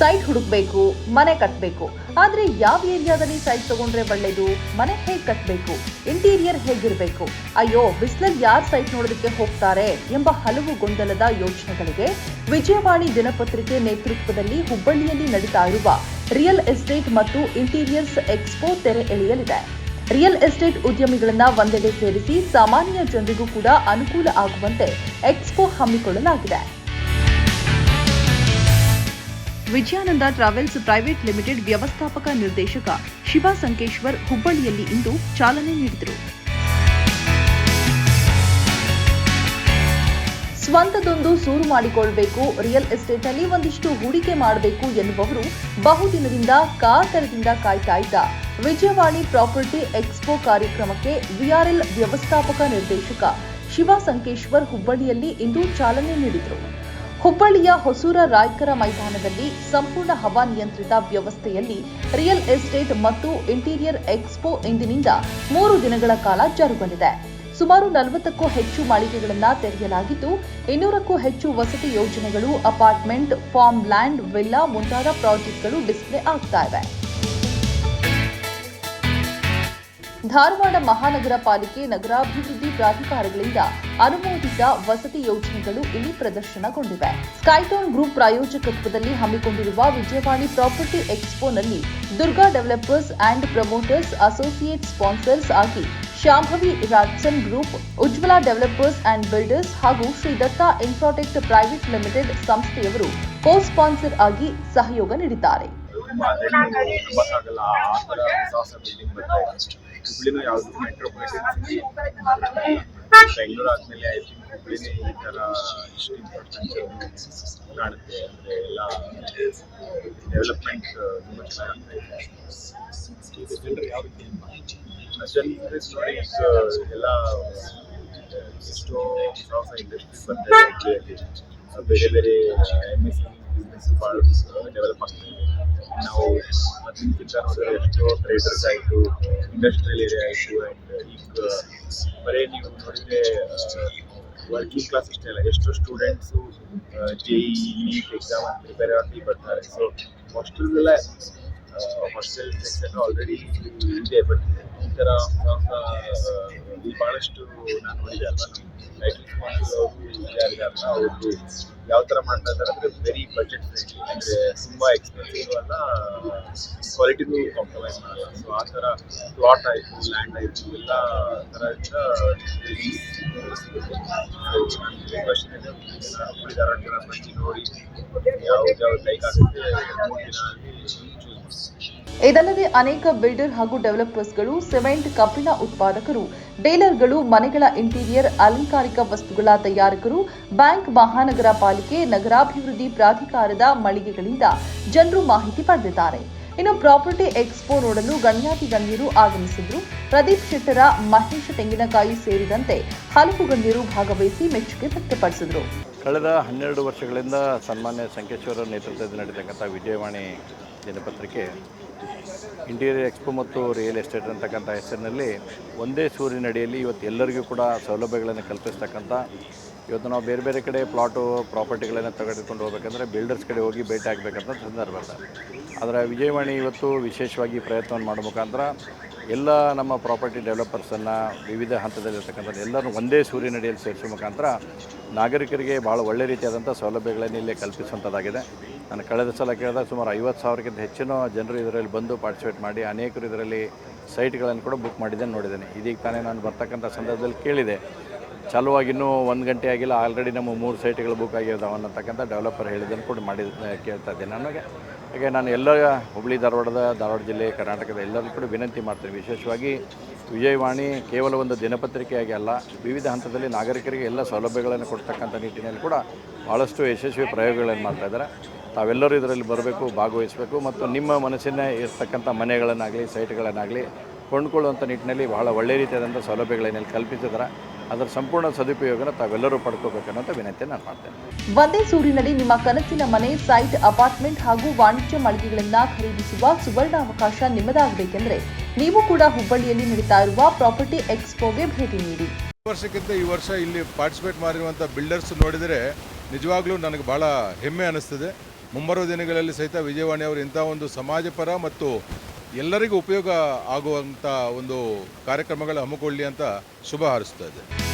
Site ಹುಡುಕ್ಬೇಕು, ಮನೆ ಕಟ್ಟಬೇಕು ಆದ್ರೆ ಯಾವ ಏರಿಯಾದಲ್ಲಿ ಸೈಟ್ ತಗೊಂಡ್ರೆ ಒಳ್ಳೇದು? ಮನೆ ಹೇಗೆ ಕಟ್ಟಬೇಕು ಇಂಟೀರಿಯರ್ ಹೇಗಿರಬೇಕು? ಅಯ್ಯೋ, ಬಿಸ್ಲಲ್ಲಿ ಯಾರ್ ಸೈಟ್ ನೋಡೋದಕ್ಕೆ ಹೋಗ್ತಾರೆ ಎಂಬ ಹಲವು ಗೊಂದಲದ ಯೋಚನೆಗಳಿಗೆ ವಿಜಯವಾಣಿ ದಿನಪತ್ರಿಕೆ ನೇತೃತ್ವದಲ್ಲಿ ಹುಬ್ಬಳ್ಳಿಯಲ್ಲಿ ನಡೀತಾ ಇರುವ ರಿಯಲ್ ಎಸ್ಟೇಟ್ ಮತ್ತು ಇಂಟೀರಿಯರ್ಸ್ ಎಕ್ಸ್ಪೋ ತೆರೆ ಎಳೆಯಲಿದೆ. ರಿಯಲ್ ಎಸ್ಟೇಟ್ ಉದ್ಯಮಿಗಳನ್ನ ಒಂದೆಡೆ ಸೇರಿಸಿ ಸಾಮಾನ್ಯ ಜನರಿಗೂ ಕೂಡ ಅನುಕೂಲ ಆಗುವಂತೆ ಎಕ್ಸ್ಪೋ ಹಮ್ಮಿಕೊಳ್ಳಲಾಗಿದೆ. ವಿಜಯಾನಂದ ಟ್ರಾವೆಲ್ಸ್ ಪ್ರೈವೇಟ್ ಲಿಮಿಟೆಡ್ ವ್ಯವಸ್ಥಾಪಕ ನಿರ್ದೇಶಕ ಶಿವ ಸಂಕೇಶ್ವರ್ ಹುಬ್ಬಳ್ಳಿಯಲ್ಲಿ ಇಂದು ಚಾಲನೆ ನೀಡಿದರು. ಸ್ವಂತದೊಂದು ಸೂರು ಮಾಡಿಕೊಳ್ಳಬೇಕು ರಿಯಲ್ ಎಸ್ಟೇಟ್ ಅಲ್ಲಿ ಒಂದಿಷ್ಟು ಹೂಡಿಕೆ ಮಾಡಬೇಕು ಎನ್ನುವವರು ಬಹುದಿನದಿಂದ ಕಾತರದಿಂದ ಕಾಯ್ತಾ ಇದ್ದ ವಿಜಯವಾಣಿ ಪ್ರಾಪರ್ಟಿ ಎಕ್ಸ್ಪೋ ಕಾರ್ಯಕ್ರಮಕ್ಕೆ ವಿಆರ್ಎಲ್ ವ್ಯವಸ್ಥಾಪಕ ನಿರ್ದೇಶಕ ಶಿವ ಸಂಕೇಶ್ವರ್ ಹುಬ್ಬಳ್ಳಿಯಲ್ಲಿ ಇಂದು ಚಾಲನೆ ನೀಡಿದರು. ಹುಬ್ಬಳ್ಳಿಯ ಹೊಸೂರ ರಾಯ್ಕರ ಮೈದಾನದಲ್ಲಿ ಸಂಪೂರ್ಣ ಹವಾನಿಯಂತ್ರಿತ ವ್ಯವಸ್ಥೆಯಲ್ಲಿ ರಿಯಲ್ ಎಸ್ಟೇಟ್ ಮತ್ತು ಇಂಟೀರಿಯರ್ ಎಕ್ಸ್ಪೋ ಇಂದಿನಿಂದ ಮೂರು ದಿನಗಳ ಕಾಲ ಜರುಗಲಿದೆ. ಸುಮಾರು ನಲವತ್ತಕ್ಕೂ ಹೆಚ್ಚು ಮಳಿಗೆಗಳನ್ನು ತೆರೆಯಲಾಗಿದ್ದು, ಇನ್ನೂರಕ್ಕೂ ಹೆಚ್ಚು ವಸತಿ ಯೋಜನೆಗಳು, ಅಪಾರ್ಟ್ಮೆಂಟ್ ಫಾರ್ಮ್ ಲ್ಯಾಂಡ್ ವಿಲ್ಲಾ ಮುಂತಾದ ಪ್ರಾಜೆಕ್ಟ್ಗಳು ಡಿಸ್ಪ್ಲೇ ಆಗ್ತಾ ಇವೆ. ಧಾರವಾಡ ಮಹಾನಗರ ಪಾಲಿಕೆ ನಗರಾಭಿವೃದ್ಧಿ ಪ್ರಾಧಿಕಾರಗಳಿಂದ ಅನುಮೋದಿತ ವಸತಿ ಯೋಜನೆಗಳು ಇಲ್ಲಿ ಪ್ರದರ್ಶನಗೊಂಡಿವೆ. ಸ್ಕೈಟೋನ್ ಗ್ರೂಪ್ ಪ್ರಾಯೋಜಕತ್ವದಲ್ಲಿ ಹಮ್ಮಿಕೊಂಡಿರುವ Vijayavani property ಎಕ್ಸ್ಪೋನಲ್ಲಿ Durga developers and promoters associate sponsors ಆಗಿ Shambhavi ರಾಟ್ಸನ್ group, Ujwala developers and builders ಹಾಗೂ Shri Datta Infratech private limited ಸಂಸ್ಥೆಯವರು ಕೋ ಸ್ಪಾನ್ಸರ್ ಆಗಿ ಸಹಯೋಗ ನೀಡಿದ್ದಾರೆ. ಹುಬ್ಳಿನೂ ಯಾವುದು ಮೆಟ್ರೋಪಾಲಿಟನ್ ಬೆಂಗಳೂರು ಆದಮೇಲೆ ಐ ಥಿಂಕ್ ಹುಬ್ಳಿನೇ ಈ ಥರ ಇನ್ಫ್ರಾಸ್ಟ್ರಕ್ಚರ್ ಕಾಣುತ್ತೆ ಅಂದರೆ ಎಲ್ಲ ಡೆವಲಪ್ಮೆಂಟ್ ತುಂಬ ಚೆನ್ನಾಗಿ ಆಗ್ತಾ ಇದೆ ಜನರಿಗೆ ನೋಡಿ ಈಗ ಎಲ್ಲ ಎಷ್ಟೋ ಹೊಸ ಹೊಸ ಇಂಡಸ್ಟ್ರೀಸ್ ಬರ್ತಾ ಇದೆ ಹುಬ್ಳಿಯಲ್ಲಿ ಬೇರೆ ಬೇರೆ ಎಂ ಎಸ್ ಬಿಸ್ನೆಸ್ ಡೆವಲಪ್ ಆಗ್ತಾ ಇದೆ ನಾವು ಮೊದಲಿನಕ್ಕಿಂತ ನೋಡಿದ್ರೆ ಎಷ್ಟೋ ಟ್ರೇಡರ್ಸ್ ಆಯಿತು ಇಂಡಸ್ಟ್ರಿಯಲ್ ಏರಿಯಾ ಆಯಿತು ಆ್ಯಂಡ್ ಈಗ ಬರೀ ನೀವು ನೋಡಿದರೆ ವರ್ಕಿಂಗ್ ಕ್ಲಾಸ್ ಇಷ್ಟೇ ಅಲ್ಲ ಎಷ್ಟೋ students J E NEET exam prepare ಆಗಿ ಬರ್ತಾರೆ ಸೊ ಹಾಸ್ಟೆಲ್ದೆಲ್ಲ ಹಾಸ್ಟೆಲ್ ಸೆಕ್ಷನ್ ಆಲ್ರೆಡಿ ಇದೆ ಬಟ್ ಈ ಥರ ಭಾಳಷ್ಟು ನಾನು ನೋಡಿದೆ ಅಲ್ವಾ ಅವರು ಯಾವ ಥರ ಮಾಡ್ತಾ ಅಂದರೆ ವೆರಿ ಬಜೆಟ್ ಫ್ರೆಂಡ್ಲಿ ಅಂದರೆ ತುಂಬ ಎಕ್ಸ್ಪೆನ್ಸಿವ್ ಅಲ್ಲ ಕ್ವಾಲಿಟಿನೂ ಕಾಂಪ್ರಮೈಸ್ ಮಾಡಲ್ಲ. ಸೊ ಆ ಥರ ಪ್ಲಾಟ್ ಆಯಿತು ಲ್ಯಾಂಡ್ ಆಯಿತು, ಎಲ್ಲ ಥರದಿಂದ ನೋಡಿ ಯಾವ್ದು ಯಾವ್ದು ಲೈಕ್ ಆಗುತ್ತೆ, ಇದಲ್ಲದೆ ಅನೇಕ ಬಿಲ್ಡರ್ ಹಾಗೂ ಡೆವಲಪರ್ಸ್ಗಳು ಸಿಮೆಂಟ್ ಕಬ್ಬಿಣ ಉತ್ಪಾದಕರು ಡೀಲರ್ಗಳು ಮನೆಗಳ ಇಂಟೀರಿಯರ್ ಅಲಂಕಾರಿಕ ವಸ್ತುಗಳ ತಯಾರಕರು, ಬ್ಯಾಂಕ್ ಮಹಾನಗರ ಪಾಲಿಕೆ ನಗರಾಭಿವೃದ್ಧಿ ಪ್ರಾಧಿಕಾರದ ಮಳಿಗೆಗಳಿಂದ ಜನರು ಮಾಹಿತಿ ಪಡೆದಿದ್ದಾರೆ. ಇನ್ನು ಪ್ರಾಪರ್ಟಿ ಎಕ್ಸ್ಪೋ ನೋಡಲು ಗಣ್ಯಾತಿ ಗಣ್ಯರು ಆಗಮಿಸಿದ್ರು. ಪ್ರದೀಪ್ ಶೆಟ್ಟರ ಮಹೇಶ್ ತೆಂಗಿನಕಾಯಿ ಸೇರಿದಂತೆ ಹಲವು ಗಣ್ಯರು ಭಾಗವಹಿಸಿ ಮೆಚ್ಚುಗೆ ವ್ಯಕ್ತಪಡಿಸಿದರು. ಕಳೆದ ಹನ್ನೆರಡು ವರ್ಷಗಳಿಂದ ಸನ್ಮಾನ್ಯ ಸಂಕೇಶ್ವರ ನೇತೃತ್ವದಲ್ಲಿ ನಡೆತಕ್ಕಂಥ ವಿಜಯವಾಣಿ ದಿನಪತ್ರಿಕೆ ಇಂಟೀರಿಯರ್ ಎಕ್ಸ್ಪೋ ಮತ್ತು ರಿಯಲ್ ಎಸ್ಟೇಟ್ ಅಂತಕ್ಕಂಥ ಹೆಸರಿನಲ್ಲಿ ಒಂದೇ ಸೂರಿನಡಿಯಲ್ಲಿ ಇವತ್ತು ಎಲ್ಲರಿಗೂ ಕೂಡ ಸೌಲಭ್ಯಗಳನ್ನು ಕಲ್ಪಿಸ್ತಕ್ಕಂಥ ಇವತ್ತು ನಾವು ಬೇರೆ ಬೇರೆ ಕಡೆ ಪ್ಲಾಟು, ಪ್ರಾಪರ್ಟಿಗಳನ್ನು ತೆಗೆದುಕೊಂಡು ಹೋಗ್ಬೇಕಂದ್ರೆ ಬಿಲ್ಡರ್ಸ್ ಕಡೆ ಹೋಗಿ ಭೇಟಿ ಆಗಬೇಕಂತ ಸಂದರ್ಭ ಆದರೆ ವಿಜಯವಾಣಿ ಇವತ್ತು ವಿಶೇಷವಾಗಿ ಪ್ರಯತ್ನವನ್ನು ಮಾಡೋ ಮುಖಾಂತರ ಎಲ್ಲ ನಮ್ಮ ಪ್ರಾಪರ್ಟಿ ಡೆವಲಪರ್ಸನ್ನು ವಿವಿಧ ಹಂತದಲ್ಲಿರ್ತಕ್ಕಂಥ ಎಲ್ಲರೂ ಒಂದೇ ಸೂರ್ಯನಡಿಯಲ್ಲಿ ಸೇರಿಸೋ ಮುಖಾಂತರ ನಾಗರಿಕರಿಗೆ ಭಾಳ ಒಳ್ಳೆ ರೀತಿಯಾದಂಥ ಸೌಲಭ್ಯಗಳನ್ನು ಇಲ್ಲಿ ಕಲ್ಪಿಸುವಂಥದ್ದಾಗಿದೆ ನಾನು ಕಳೆದ ಸಲ ಕೇಳಿದಾಗ ಸುಮಾರು ಐವತ್ತು ಸಾವಿರಕ್ಕಿಂತ ಹೆಚ್ಚಿನ ಜನರು ಇದರಲ್ಲಿ ಬಂದು ಪಾರ್ಟಿಸಿಪೇಟ್ ಮಾಡಿ ಅನೇಕರು ಇದರಲ್ಲಿ ಸೈಟ್ಗಳನ್ನು ಕೂಡ ಬುಕ್ ಮಾಡಿದ್ದೇನೆ ನೋಡಿದ್ದೇನೆ. ಇದೀಗ ತಾನೇ ನಾನು ಬರ್ತಕ್ಕಂಥ ಸಂದರ್ಭದಲ್ಲಿ ಕೇಳಿದೆ. ಚಾಲುವಾಗಿ ಇನ್ನೂ ಒಂದು ಗಂಟೆ ಆಗಿಲ್ಲ. ಆಲ್ರೆಡಿ ನಮ್ಮ ಮೂರು ಸೈಟ್ಗಳು ಬುಕ್ ಆಗಿದ್ದಾವೆ ಅನ್ನತಕ್ಕಂಥ ಡೆವಲಪರ್ ಹೇಳಿದ್ದನ್ನು ಕೂಡ ಮಾಡಿ ಕೇಳ್ತಾ ಇದ್ದೀನಿ. ನನಗೆ ಹಾಗೆ ನಾನು ಎಲ್ಲ ಹುಬ್ಬಳ್ಳಿ ಧಾರವಾಡದ, ಧಾರವಾಡ ಜಿಲ್ಲೆ, ಕರ್ನಾಟಕದ ಎಲ್ಲರೂ ಕೂಡ ವಿನಂತಿ ಮಾಡ್ತೀನಿ. ವಿಶೇಷವಾಗಿ ವಿಜಯವಾಣಿ ಕೇವಲ ಒಂದು ದಿನಪತ್ರಿಕೆಯಾಗಿ ಅಲ್ಲ, ವಿವಿಧ ಹಂತದಲ್ಲಿ ನಾಗರಿಕರಿಗೆ ಎಲ್ಲ ಸೌಲಭ್ಯಗಳನ್ನು ಕೊಡ್ತಕ್ಕಂಥ ನಿಟ್ಟಿನಲ್ಲಿ ಕೂಡ ಭಾಳಷ್ಟು ಯಶಸ್ವಿ ಪ್ರಯೋಗಗಳನ್ನು ಮಾಡ್ತಾ ಇದ್ದಾರೆ. ತಾವೆಲ್ಲರೂ ಇದರಲ್ಲಿ ಬರಬೇಕು, ಭಾಗವಹಿಸಬೇಕು ಮತ್ತು ನಿಮ್ಮ ಮನಸ್ಸಿನ ಇರ್ತಕ್ಕಂಥ ಮನೆಗಳನ್ನಾಗಲಿ, ಸೈಟ್ಗಳನ್ನಾಗಲಿ ಕೊಂಡ್ಕೊಳ್ಳುವಂಥ ನಿಟ್ಟಿನಲ್ಲಿ ಬಹಳ ಒಳ್ಳೆಯ ರೀತಿಯಾದಂಥ ಸೌಲಭ್ಯಗಳೇನಲ್ಲಿ ಕಲ್ಪಿಸಿದ್ದಾರೆ. ಅದರ ಸಂಪೂರ್ಣ ಸದುಪಯೋಗನ ತಾವೆಲ್ಲರೂ ಪಡ್ಕೋಬೇಕನ್ನೋಂಥ ವಿನಂತಿ ನಾನು ಮಾಡ್ತೇನೆ. ಒಂದೇ ಸೂರಿನಲ್ಲಿ ನಿಮ್ಮ ಕನಸಿನ ಮನೆ ಸೈಟ್ ಅಪಾರ್ಟ್ಮೆಂಟ್ ಹಾಗೂ ವಾಣಿಜ್ಯ ಮಳಿಗೆಗಳನ್ನ ಖರೀದಿಸುವ ಸುವರ್ಣಾವಕಾಶ ನಿಮ್ಮದಾಗಬೇಕೆಂದ್ರೆ ನೀವು ಕೂಡ ಹುಬ್ಬಳ್ಳಿಯಲ್ಲಿ ನಡೀತಾ ಇರುವ ಪ್ರಾಪರ್ಟಿ ಎಕ್ಸ್ಪೋಗೆ ಭೇಟಿ ನೀಡಿ. ಈ ವರ್ಷಕ್ಕಿಂತ ಈ ವರ್ಷ ಇಲ್ಲಿ ಪಾರ್ಟಿಸಿಪೇಟ್ ಮಾಡಿರುವಂಥ ಬಿಲ್ಡರ್ಸ್ ನೋಡಿದರೆ ನಿಜವಾಗ್ಲೂ ನನಗೆ ಭಾಳ ಹೆಮ್ಮೆ ಅನ್ನಿಸ್ತದೆ ಮುಂಬರುವ ದಿನಗಳಲ್ಲಿ ಸಹಿತ ವಿಜಯವಾಣಿ ಅವರು ಇಂಥ ಒಂದು ಸಮಾಜಪರ ಮತ್ತು ಎಲ್ಲರಿಗೂ ಉಪಯೋಗ ಆಗುವಂಥ ಒಂದು ಕಾರ್ಯಕ್ರಮಗಳು ಹಮ್ಮಿಕೊಳ್ಳಿ ಅಂತ ಶುಭ ಹಾರಿಸ್ತಾ ಇದ್ದೆ